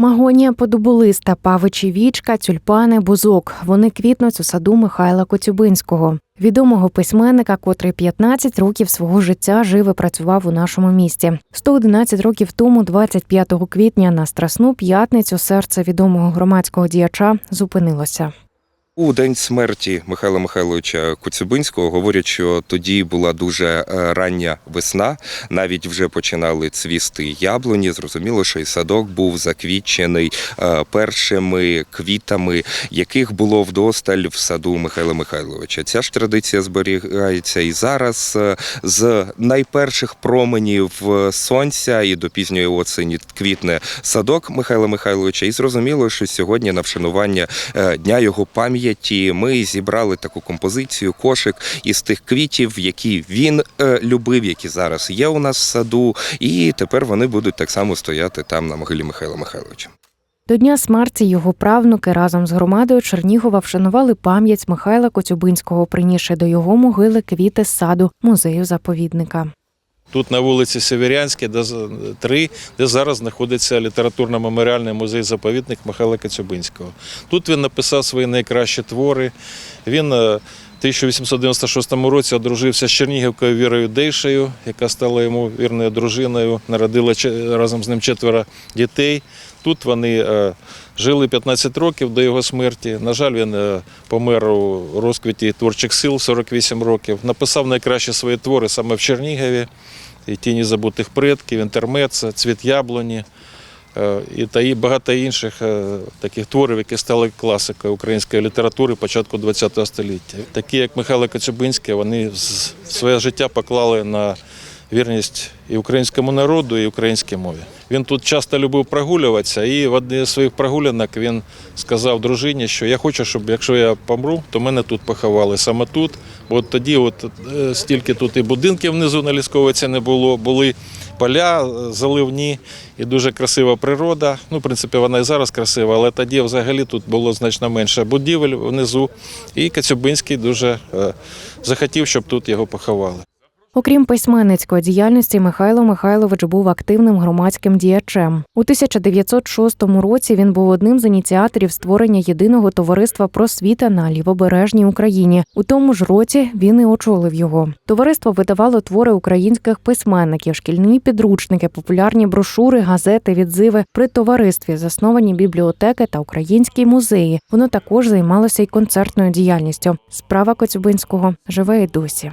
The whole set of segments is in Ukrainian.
Магонія подуболиста, павичі вічка, тюльпани, бузок. Вони квітнуть у саду Михайла Коцюбинського, відомого письменника, котрий 15 років свого життя жив і працював у нашому місті. 111 років тому, 25 квітня, на Страсну п'ятницю серце відомого громадського діяча зупинилося. У день смерті Михайла Михайловича Коцюбинського говорять, що тоді була дуже е, рання весна. Навіть вже починали цвісти яблуні. Зрозуміло, що і садок був заквітчений е, першими квітами, яких було вдосталь в саду Михайла Михайловича. Ця ж традиція зберігається і зараз е, з найперших променів сонця і до пізньої осені квітне садок Михайла Михайловича. І зрозуміло, що сьогодні на вшанування дня його пам'яті ми зібрали таку композицію, кошик із тих квітів, які він е, любив, які зараз є у нас в саду, і тепер вони будуть так само стояти там на могилі Михайла Михайловича. До дня смерті його правнуки разом з громадою Чернігова вшанували пам'ять Михайла Коцюбинського, принісши до його могили квіти з саду музею заповідника. Тут на вулиці Северянській, де з- 3, де зараз знаходиться літературно-меморіальний музей-заповідник Михайла Коцюбинського. Тут він написав свої найкращі твори. Він е, 1896 році одружився з Чернігівкою Вірою Дейшею, яка стала йому вірною дружиною, народила разом з ним четверо дітей. Тут вони е, жили 15 років до його смерті. На жаль, він е, помер у розквіті творчих сил 48 років. Написав найкращі свої твори саме в Чернігові. І тіні забутих предків, інтермеца, цвіт яблуні і та і багато інших е, таких творів, які стали класикою української літератури початку ХХ століття. Такі, як Михайло Коцюбинський, вони своє життя поклали на вірність і українському народу, і українській мові. Він тут часто любив прогулюватися, і в одній з своїх прогулянок він сказав дружині, що я хочу, щоб якщо я помру, то мене тут поховали саме тут. Бо от тоді, от е, стільки тут і будинків внизу на Лісковиці не було, були поля е, заливні і дуже красива природа. Ну, в принципі, вона і зараз красива, але тоді взагалі тут було значно менше будівель внизу. І Кацюбинський дуже е, захотів, щоб тут його поховали. Окрім письменницької діяльності, Михайло Михайлович був активним громадським діячем. У 1906 році він був одним з ініціаторів створення єдиного товариства просвіта на лівобережній Україні. У тому ж році він і очолив його. Товариство видавало твори українських письменників, шкільні підручники, популярні брошури, газети, відзиви. При товаристві засновані бібліотеки та українські музеї. Воно також займалося й концертною діяльністю. Справа Коцюбинського живе і досі.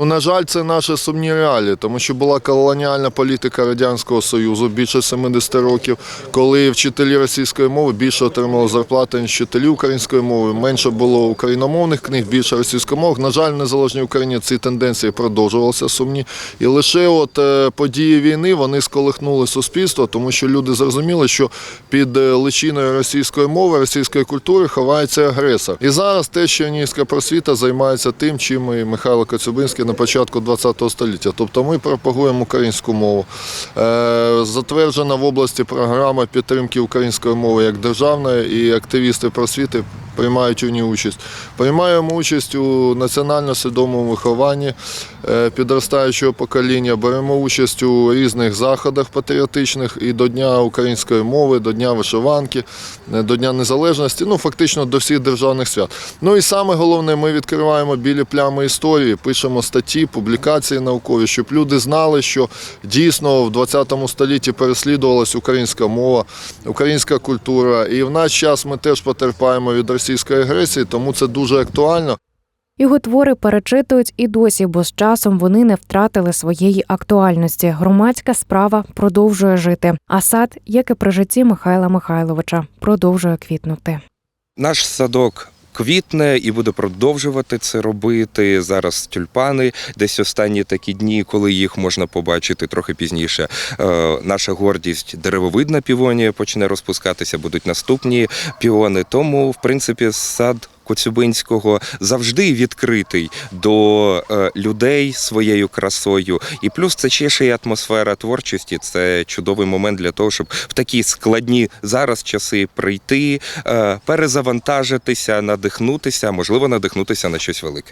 Ну, на жаль, це наші сумні реалії, тому що була колоніальна політика Радянського Союзу більше 70 років, коли вчителі російської мови більше отримали зарплати, ніж вчителі української мови. Менше було україномовних книг, більше російськомовних. На жаль, в незалежній Україні ці тенденції продовжувалися сумні. І лише от е, події війни вони сколихнули суспільство, тому що люди зрозуміли, що під е, личиною російської мови, російської культури ховається агресор. І зараз те, що Нівська просвіта займається тим, чим і Михайло Коцюбинський на початку ХХ століття. Тобто ми пропагуємо українську мову. Е, Затверджена в області програма підтримки української мови як державної, і активісти просвіти приймають у ній участь. Приймаємо участь у національно свідомому вихованні е, підростаючого покоління, беремо участь у різних заходах патріотичних і до Дня української мови, до Дня вишиванки, е, до Дня Незалежності, ну фактично до всіх державних свят. Ну і саме головне, ми відкриваємо білі плями історії, пишемо статті, публікації наукові, щоб люди знали, що дійсно в 20 столітті переслідувалась українська мова, українська культура. І в наш час ми теж потерпаємо від російської агресії, тому це дуже актуально. Його твори перечитують і досі, бо з часом вони не втратили своєї актуальності. Громадська справа продовжує жити. А сад, як і при житті Михайла Михайловича, продовжує квітнути. Наш садок. Квітне і буде продовжувати це робити. Зараз тюльпани, десь останні такі дні, коли їх можна побачити трохи пізніше. Е, наша гордість деревовидна півонія почне розпускатися, будуть наступні піони. Тому, в принципі, сад Коцюбинського завжди відкритий до е, людей своєю красою. І плюс це ще ще й атмосфера творчості. Це чудовий момент для того, щоб в такі складні зараз часи прийти, е, перезавантажитися, надихнутися, можливо, надихнутися на щось велике.